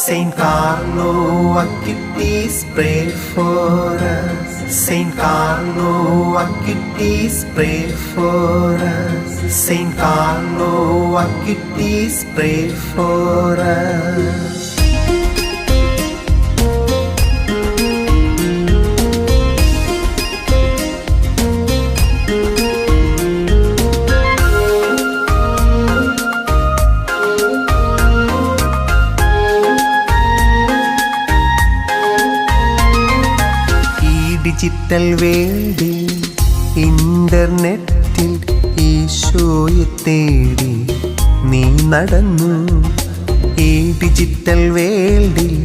Saint Carlo Acutis, pray for us. Saint Carlo Acutis, pray for us. Saint Carlo Acutis, pray for us. Digital വേൾഡിൽ ഇന്റർനെറ്റിൽ ഈശോയെ തേടി നീ നടന്നു. ഈ ഡിജിറ്റൽ വേൾഡിൽ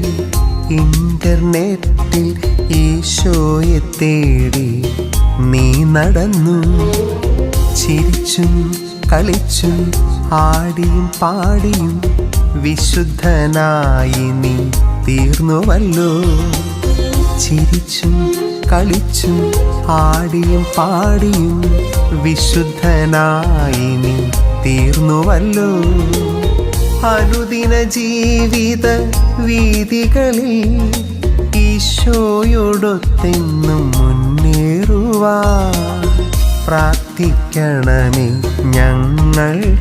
ഇന്റർനെറ്റിൽ ഈശോയെ തേടി നീ നടന്നു. ചിരിച്ചും കളിച്ചും ആടിയും പാടിയും വിശുദ്ധനായി നീ തീർന്നുവല്ലോ. ചിരിച്ചും കളിച്ചും ആടിയും പാടിയും വിശുദ്ധനായി നീ തീർന്നുവല്ലോ. അനുദിന ജീവിത വീതികളിൽ ഈശോയോടൊത്തെന്നും മുന്നേറുവാ പ്രാർത്ഥിക്കണമേ ഞങ്ങൾക്കായി.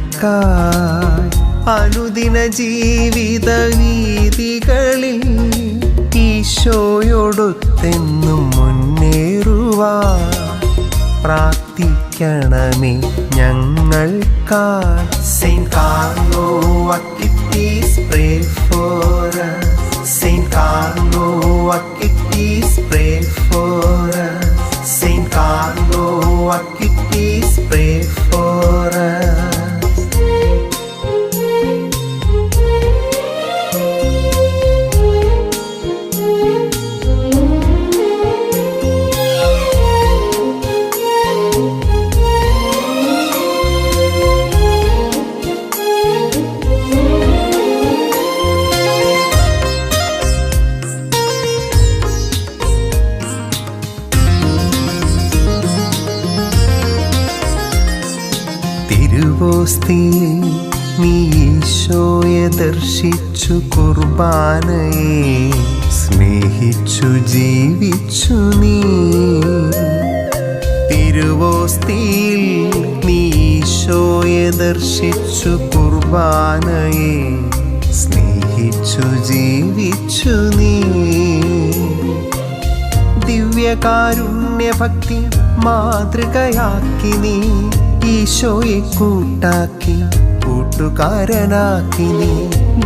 അനുദിന ജീവിത വീതികളിൽ ഈശോയോടൊത്തെന്നും മുന്നേറുവാ പ്രാർത്ഥിക്കണമേ ഞങ്ങൾക്കായി സെയിന്റ് കാർലോ ഈസ് പ്രേ ഫോർ തിരുവോസ്തിയിൽ നീ ഈശോയെ ദർശിച്ചു കുർബാനയെ സ്നേഹിച്ചു ജീവിച്ചു നീ. തിരുവോസ്തിയിൽ നീ ഈശോയെ ദർശിച്ചു കുർബാനയെ സ്നേഹിച്ചു ജീവിച്ചു നീ. ദിവ്യകാരുണ്യഭക്തി മാതൃകയാക്കി നീ. ഈശോയെ കൂട്ടാക്കി കൂട്ടുകാരനാക്കി നീ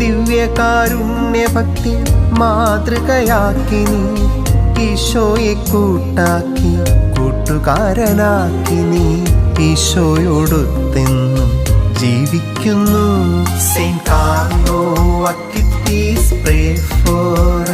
ദിവ്യകാരുണ്യഭക്തി മാതൃകയാക്കി നീ ഈശോയെ കൂട്ടാക്കി കൂട്ടുകാരനാക്കി നീ ഈശോയോടൊത്തെന്നും ജീവിക്കുന്നു. Saint Carlo Acutis pray for